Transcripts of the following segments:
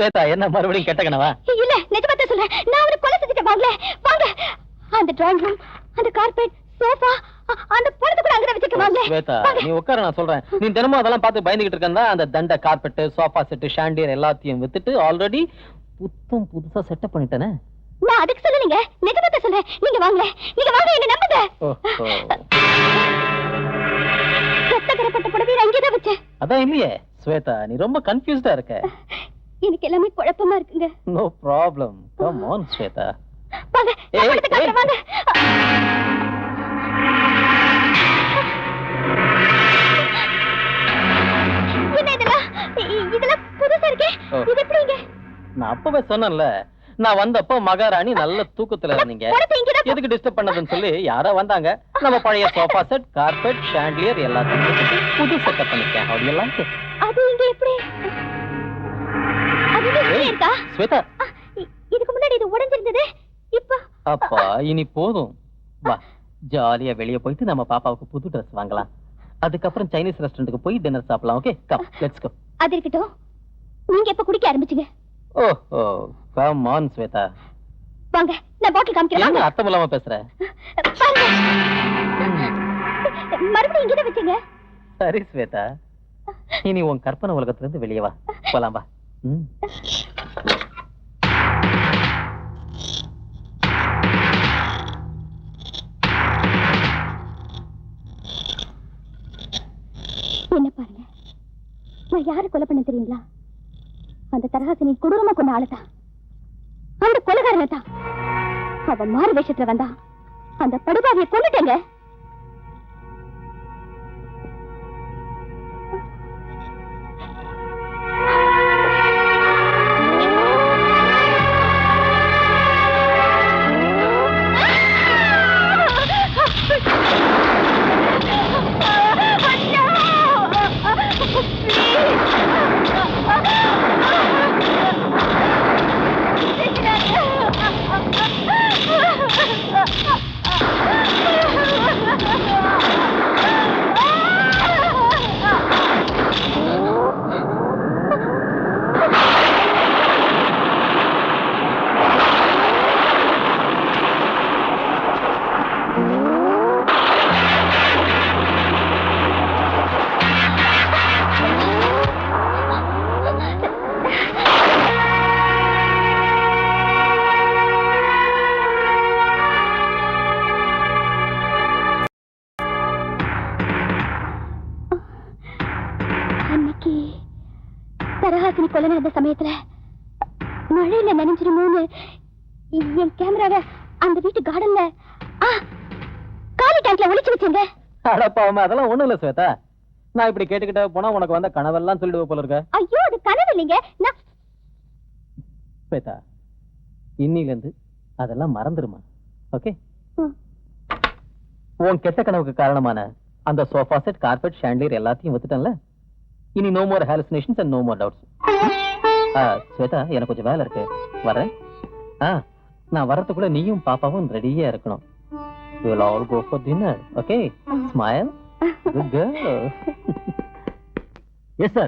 ஸ்வேதா என்ன மறுபடியும் கெட்ட கனவா? இல்ல நிஜமா தான் சொல்றேன். நான் அவனை கொலை செஞ்சுட்டேன் வாங்க வாங்க. அந்த டிராயிங் ரூம் அந்த கார்பெட் சோஃபா அந்த படத்தை கூட அங்கே வச்சுட்டு வாங்க. ஸ்வேதா. நீ உட்கார நான் சொல்றேன். நீ தினமும் அதெல்லாம் பார்த்து பயந்துகிட்டு இருக்கா அந்த தண்ட கார்பெட் சோஃபா செட் ஷாண்டியர் எல்லாத்தையும் வித்துட்டு ஆல்ரெடி புத்தம் புதுசா செட்டப் பண்ணிட்டேனே? நான் அதுக்கு சொல்லலைங்க நிஜமா தான் சொல்றேன். நீங்க வாங்க. நீங்க வாங்க என்ன நம்புங்க. ரத்தகரப்பட்ட புடவையை அங்கேதான் வச்சேன். அதான் இல்லையே ஸ்வேதா நீ ரொம்ப கன்ஃபியூஸ்டா இருக்க. எனக்கு எல்லாமே குழப்பமா இருக்குங்க. No problem come on Shweta வாங்க ஏய். வாங்க. என்ன இதெல்லாம்? இ- இதெல்லாம் புதுசா இருக்கே. ஓ. இது எப்படிங்க? நான் அப்பவே சொன்னேன்ல. நான் வந்தப்போ மகாராணி நல்ல தூக்கத்துல இருந்தீங்க. படத்தை இங்கதான் எதுக்கு டிஸ்டர்ப் பண்ணதுன்னு சொல்லி யாரோ வந்தாங்க. நம்ம பழைய சோஃபா செட் கார்பெட் எல்லாத்தையும் வித்துட்டு புது செட்டப் அது இங்க எப்படி? இருக்கா ஸ்வேதா. இதுக்கு முன்னாடி இது உடைஞ்சிருந்தது. இப்போ. அப்பா இனி போதும். வா ஜாலியா வெளிய போயிட்டு நம்ம பாப்பாவுக்கு புது Dress வாங்கலாம். அதுக்கப்புறம் சைனீஸ் ரெஸ்டாரண்ட்டுக்கு போய் டின்னர் சாப்பிடலாம் ஓகே கம் லெட்ஸ் கோ அது இருக்கட்டும். நீங்க எப்ப குடிக்க ஆரம்பிச்சீங்க. Oh oh come on Shweta. வாங்க நான் பாட்டில் காமிக்கிறேன். வாங்க. அர்த்தம் இல்லாம. மறுபடியும் இங்கே வச்சீங்க. சரி ஸ்வேதா. இனி உன் கற்பனை உலகத்துல இருந்து வெளியே வா. போலாம் வா. என்ன பாருங்க? நான் யாரு கொலை பண்ண தெரியுங்களா? அந்த தரகாசினி கொடூரமா கொண்ட ஆளுதான் அந்த கொலைகாரனை தான். அவன் மாறு வேஷத்துல வந்தா அந்த படுபாவிய கொண்டுட்டேங்க வீட்டு கார்டன்ல காலி டேங்க்ல ஒளிச்சு வச்சேங்க அடப்பாவமே அதெல்லாம் ஒண்ணும் இல்ல ஸ்வேதா. நான் இப்படி கேட்டுக்கிட்டே போனா உனக்கு வந்த கனவெல்லாம் சொல்லிடுவ போல இருக்க. ஐயோ அது கனவு இல்லைங்க. நான் ஸ்வேதா இன்னில இருந்து அதெல்லாம் மறந்துருமா? ஓகே. உன் கெட்ட கனவுக்கு காரணமான அந்த சோஃபா செட் கார்பெட் ஷாண்டியர் எல்லாத்தையும் வித்துட்டேன்ல இனி no more hallucinations and no more doubts Shweta எனக்கு கொஞ்சம் வேலை இருக்கு. வரேன். ஆ நான் வர்றதுக்குள்ள நீயும் பாப்பாவும் ரெடியா இருக்கணும். We will all go for dinner okay? Smile. Good girl. Yes sir.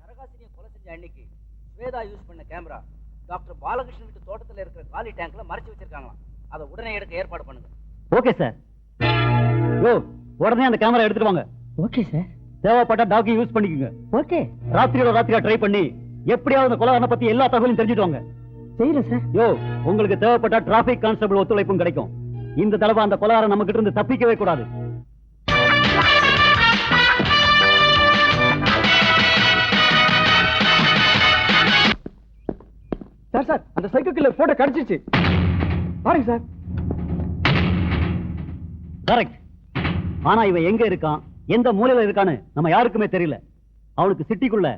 நரகாசினியை கொலை செஞ்ச அன்னைக்கு ஸ்வேதா யூஸ் பண்ண கேமரா டாக்டர் பாலகிருஷ்ணன் வீட்டு தோட்டத்துல இருக்கிற காலி டேங்க்ல மறைச்சு வச்சிருக்காங்களாம். அதை உடனே எடுக்க ஏற்பாடு பண்ணுங்க. ஓகே சார் யோ உடனே அந்த கேமரா எடுத்துட்டு வாங்க. Okay sir. தேவைப்பட்ட டாக்கி யூஸ் பண்ணிக்கோங்க. Okay. ராத்திரியோட ராத்திரியா ட்ரை பண்ணி எப்படியாவது அந்த கொலகாரனை பத்தி எல்லா தகவலையும் தெரிஞ்சுட்டு வாங்க. செய்யறேன் சார் யோ உங்களுக்கு தேவைப்பட்ட டிராபிக் கான்ஸ்டபிள் ஒத்துழைப்பும் கிடைக்கும். இந்த தடவை அந்த கொலகாரன் நம்ம கிட்ட இருந்து தப்பிக்கவே கூடாது. சார் சார் அந்த சைக்கிள் கில்லர் போட்டோ கிடைச்சிருச்சு. பாருங்க சார் கரெக்ட் ஆனா இவன் எங்க இருக்கான்? எந்த மூலையில இருக்கான்னு நம்ம யாருக்குமே தெரியல. அவனுக்கு சிட்டிக்குள்ள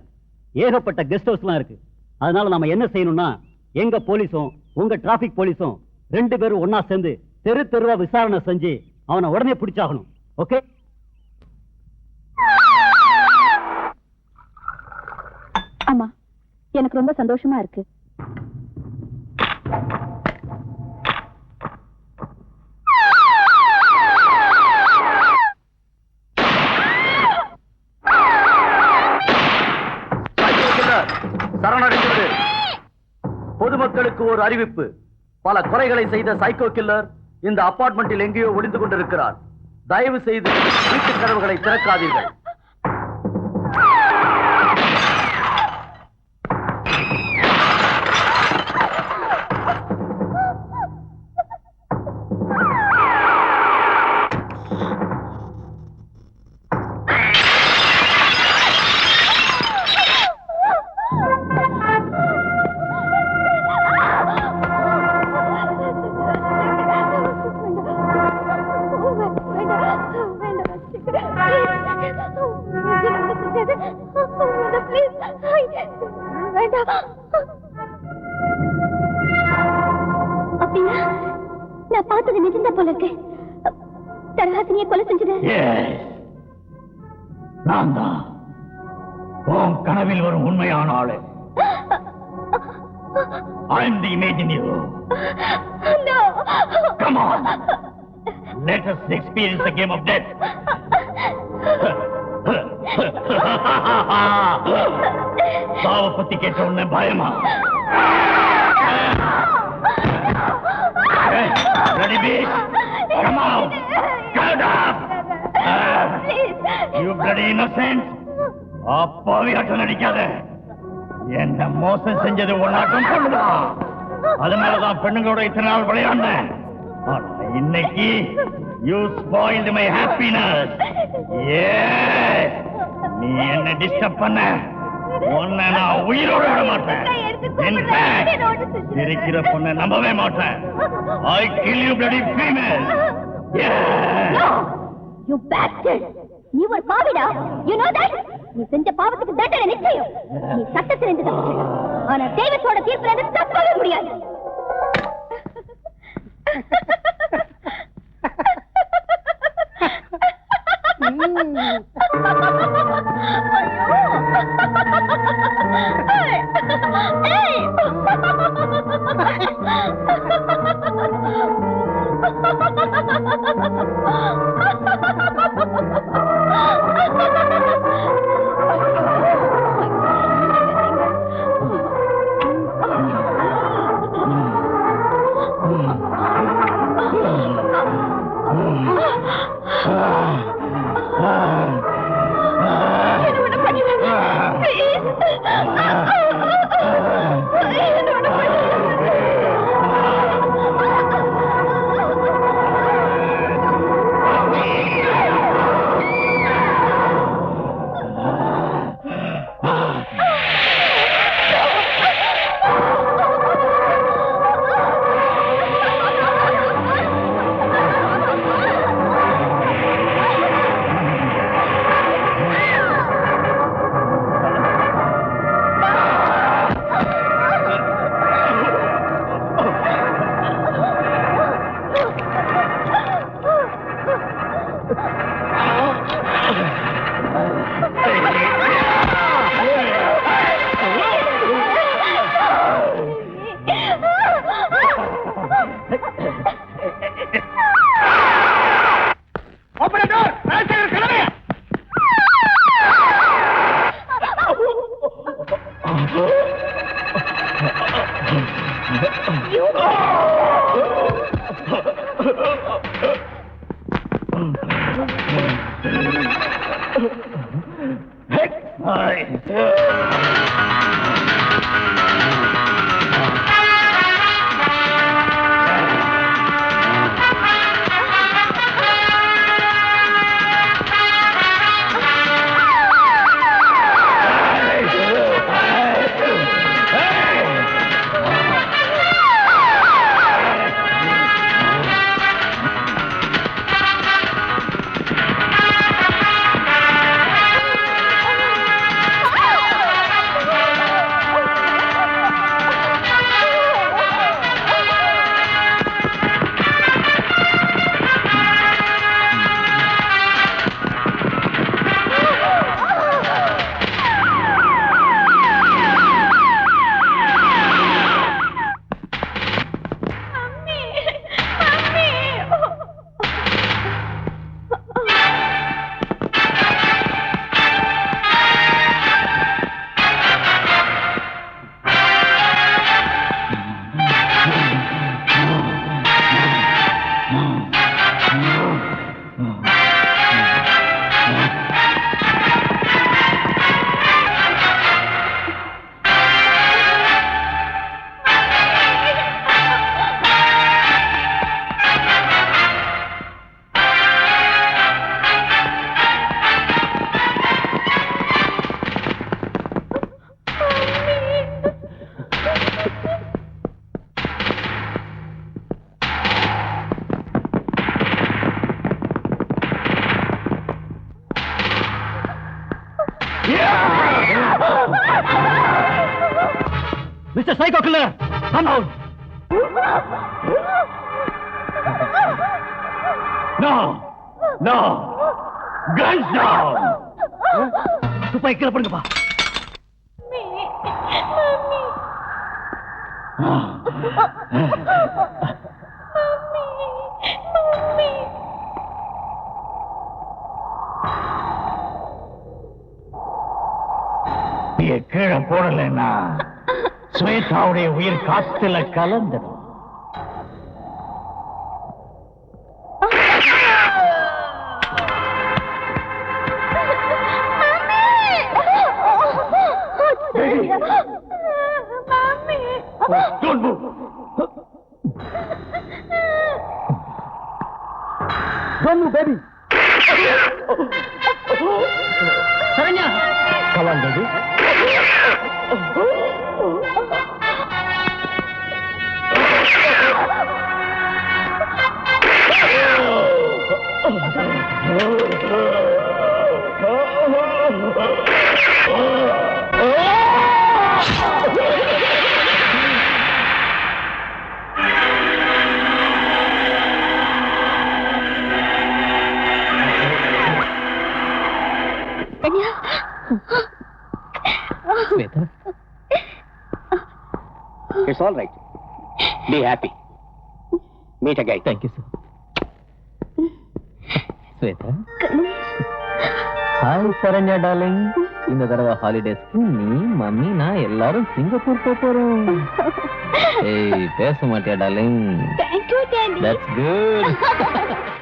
ஏகப்பட்ட கெஸ்ட் ஹவுஸ்லாம் இருக்கு. அதனால நாம என்ன செய்யணும்னா எங்க போலீஸும் உங்க டிராபிக் போலீஸும் ரெண்டு பேரும் ஒன்னா சேர்ந்து தெரு தெருவா விசாரணை செஞ்சு அவனை உடனே பிடிச்சாகணும். ஓகே ஆமா எனக்கு ரொம்ப சந்தோஷமா இருக்கு. ஒரு அறிவிப்பு. பல கொலைகளை செய்த சைக்கோ கில்லர் இந்த அபார்ட்மெண்டில் எங்கேயோ ஒளிந்து கொண்டிருக்கிறார். தயவு செய்து வீட்டு கதவுகளை திறக்காதீர்கள். நான் தான் உன் கனவில் வரும் உண்மையான ஆளு I am the image in you. No. Come on. Let us experience the game of death. சாவ பத்தி கேட்ட உடனே பயமா Ready, bitch? Come on. Get up. You bloody innocent. அப்பாவியாட்டம் நடிக்காத. என்ன மோசம் செஞ்சது ஒன்னாட்டம் பண்ணுதான் அதனாலதான் பெண்ணுங்களோட இத்தனை நாள் விளையாடினேன் ஆனா இன்னைக்கு யூ ஸ்பாயில்ட் மை ஹாப்பினஸ் நீ என்ன டிஸ்டர்ப் பண்ண? உன்னை நான் உயிரோட விட மாட்டேன். இருக்கிற பொண்ணை நம்பவே மாட்டேன். I kill you bloody female. No. You bastard. நீ ஒரு பாவிடா. You know that? நீ செஞ்ச பாவத்துக்கு தண்டனை நிச்சயம். நீ சட்டத்திலிருந்து தப்பிச்ச ஆனா தெய்வத்தோட தீர்ப்புல இருந்து தப்பவே முடியாது. Hi. Mister psycho killer come down no no guns down துப்பாக்கி கீழே பண்ணுங்கப்பா நீங்க கீழே போடலைன்னா ஸ்வேதாவுடைய உயிர் காத்துல கலந்துடும் Shweta it's all right be happy meet again thank you sir Shweta hi Saranya darling இந்த தடவை ஹாலிடேஸ்க்கு நீ மம்மி நான் எல்லாரும் சிங்கப்பூர் போக போறோம் ஏய் பேச மாட்டியா darling thank you daddy that's good